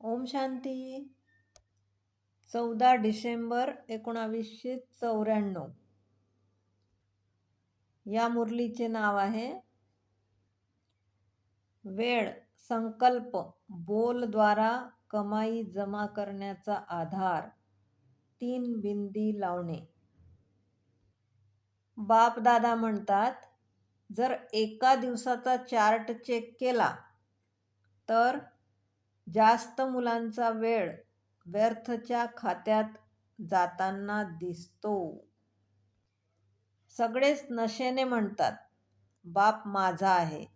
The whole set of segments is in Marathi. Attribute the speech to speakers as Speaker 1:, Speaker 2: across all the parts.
Speaker 1: ओम शांती. चौदा डिसेंबर एकोणावीसशे चौऱ्याण्णव. या मुरलीचे नाव आहे वेळ संकल्प बोलद्वारा कमाई जमा करण्याचा आधार तीन बिंदी लावणे. बाप दादा म्हणतात जर एका दिवसाचा चार्ट चेक केला तर जास्त मुलांचा वेळ व्यर्थच्या खात्यात जाताना दिसतो. सगळेच नशेने म्हणतात बाप माझा आहे.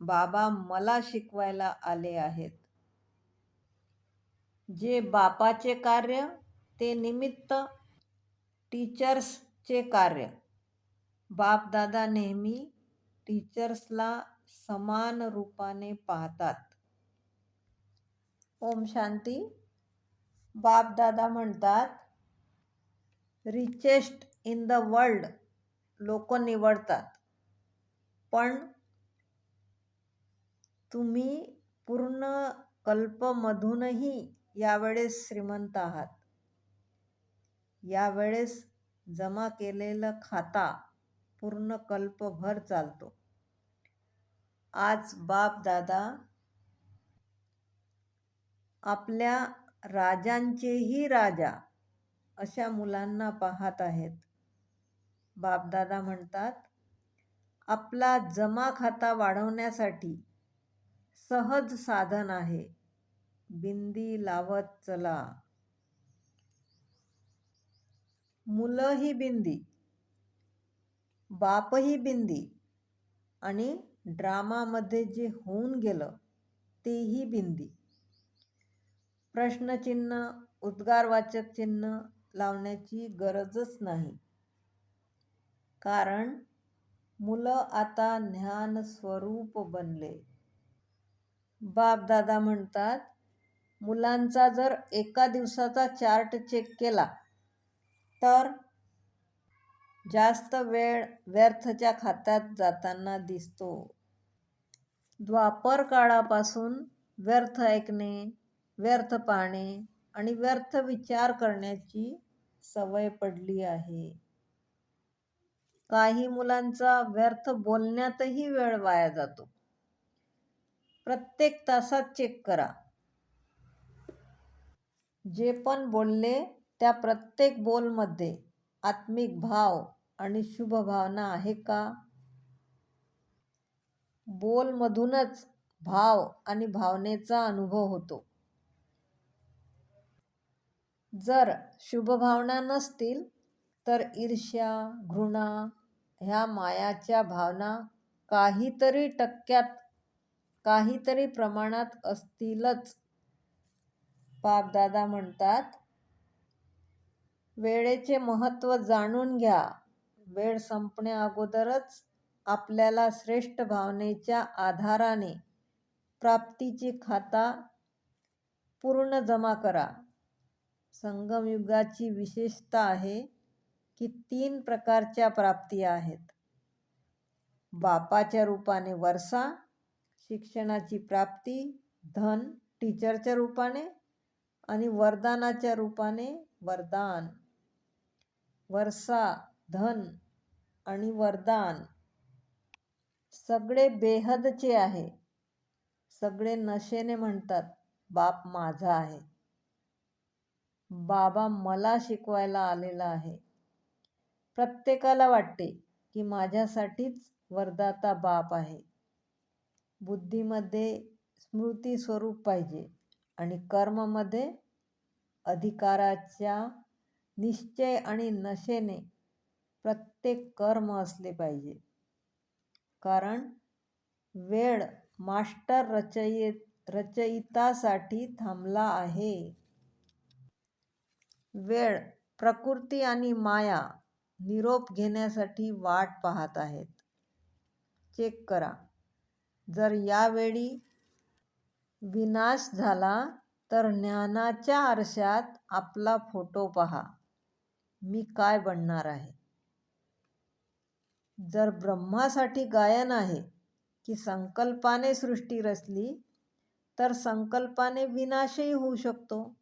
Speaker 1: बाबा मला शिकवायला आले आहेत. जे बापाचे कार्य ते निमित्त टीचर्सचे कार्य. बाप दादा नेहमी टीचर्सला समान रूपाने पाहतात. ओम शांती. बाप दादा म्हणतात रिचेस्ट इन द वर्ल्ड लोक निवडतात. पण तुम्ही पूर्ण कल्पमधूनही यावेळेस श्रीमंत आहात. यावेळेस जमा केलेलं खाता पूर्ण कल्पभर चालतो. आज बाप दादा आपल्या राजांचेही राजा अशा मुलांना पाहत आहेत. बापदादा म्हणतात आपला जमा खाता वाढवण्यासाठी सहज साधन आहे. बिंदी लावत चला. मुलं ही बिंदी बापही बिंदी आणि ड्रामामध्ये जे होऊन गेलं तेही बिंदी. प्रश्नचिन्ह उद्गारवाचक चिन्ह लावण्याची गरजच नाही. कारण मुलं आता ज्ञान स्वरूप बनले. बापदादा म्हणतात मुलांचा जर एका दिवसाचा चार्ट चेक केला तर जास्त वेळ व्यर्थच्या खात्यात जाताना दिसतो. द्वापर काळापासून व्यर्थ ऐकणे व्यर्थ पाहणे आणि व्यर्थ विचार करण्याची सवय पडली आहे. काही मुलांचा व्यर्थ बोलण्यातही वेळ वाया जातो. प्रत्येक तासात चेक करा. जे पण बोलले त्या प्रत्येक बोलमध्ये आत्मिक भाव आणि शुभ भावना आहे का? बोलमधूनच भाव आणि भावनेचा अनुभव होतो. जर शुभभावना नसतील तर ईर्ष्या घृणा ह्या मायाच्या भावना काहीतरी टक्क्यात काहीतरी प्रमाणात असतीलच. बापदादा म्हणतात वेळेचे महत्त्व जाणून घ्या. वेळ संपण्या अगोदरच आपल्याला श्रेष्ठ भावनेच्या आधाराने प्राप्तीची खाता पूर्ण जमा करा. संगमयुगाची विशेषता आहे की तीन प्रकारच्या प्राप्ती आहेत. बापाच्या रूपाने वर्षा शिक्षणाची प्राप्ती धन टीचरच्या रूपाने आणि वरदानाच्या रूपाने वरदान. वर्षा धन आणि वरदान सगळे बेहदचे आहे. सगळे नशेने म्हणतात बाप माझा आहे. बाबा मला शिकवायला आलेला आहे. प्रत्येकाला वाटते की माझ्यासाठीच वरदाता बाप आहे. बुद्धीमध्ये स्मृती स्वरूप पाहिजे आणि कर्ममध्ये अधिकाराच्या निश्चय आणि नशेने प्रत्येक कर्म असले पाहिजे. कारण वेळ मास्टर रचयित रचयितासाठी थांबला आहे. वेळ प्रकृती आणि माया निरोप घेण्यासाठी वाट पाहत आहेत. चेक करा. जर यावेळी विनाश झाला तर ज्ञानाच्या आरशात आपला फोटो पहा. मी काय बनणार आहे? जर ब्रह्मासाठी गायन आहे की संकल्पाने सृष्टी रचली तर संकल्पाने विनाशही होऊ शकतो.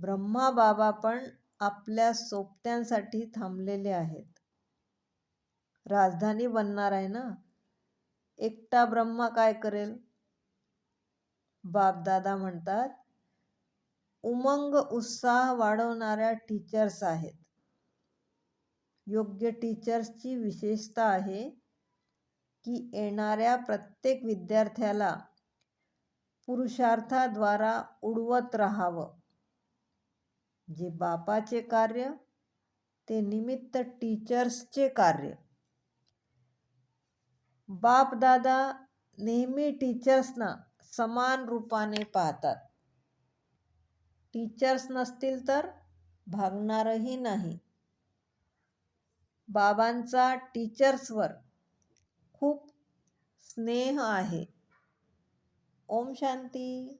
Speaker 1: ब्रह्मा बाबा पण आपल्या सोबत्यांसाठी थांबलेले आहेत. राजधानी बनणार आहे ना? एकटा ब्रह्मा काय करेल? बापदादा म्हणतात उमंग उत्साह वाढवणाऱ्या टीचर्स आहेत. योग्य टीचर्सची विशेषता आहे की येणाऱ्या प्रत्येक विद्यार्थ्याला पुरुषार्थाद्वारा उडवत राहावं. जे बापाचे कार्य ते निमित्त टीचर्सचे कार्य. बाप दादा नेहमी टीचर्सना समान रूपाने पाहतात. टीचर्स नसतील तर भागणारही नाही. बाबांचा टीचर्सवर खूप स्नेह आहे. ओम शांती.